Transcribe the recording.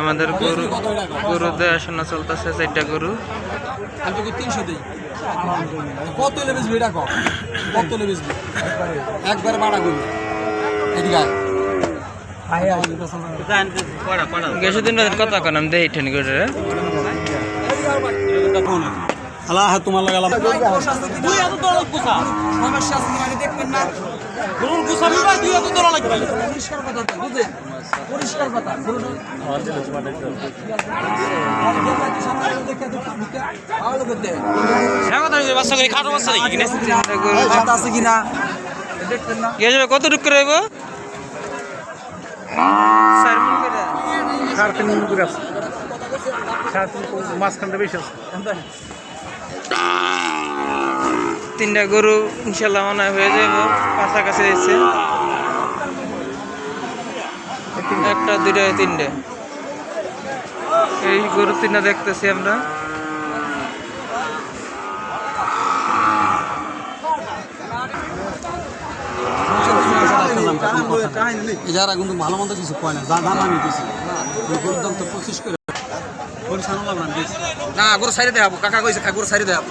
আমাদের গরু গরু দেওয়া শোনা চলতেছে চারটা গরু। আমি তোকে তিনশো দিই। কত এলে বেচবি এটা কম কত এলে বেচবি? একবার বাড়া করবি এদিকে আয়। দিন কত কন আমি দেই ঠেন গরু আল্লাহ তোমার লাগালাম। সমস্যা আছে মানে দেখবেন না। গরুর কুসা নিবা দুই এত দর লাগবে? পরিষ্কার কথা তো বুঝেন পরিষ্কার কথা গরুর ভালো করতে গরু হাত আছে কিনা? না? কত টুক করে হইব? চার মণ করে। সাড়ে তিন করে আছে। সাড়ে তিন মাঝখানটা বেশি আছে। তিনটা গরু ইনশাল্লাহ মনে হয় যাইব কাছাকাছি এসে একটা দুইটা তিনটে। এই গরু তিনটা দেখতেছি আমরা। যারা কিন্তু ভালো মন্দ কিছু কয় না যা দাম আমি দিছি। গরুর দাম তো পঁচিশ করে। গরু সানো না গরু সাইডে দেখাবো কাকা কইছে গরু সাইডে দেখাবো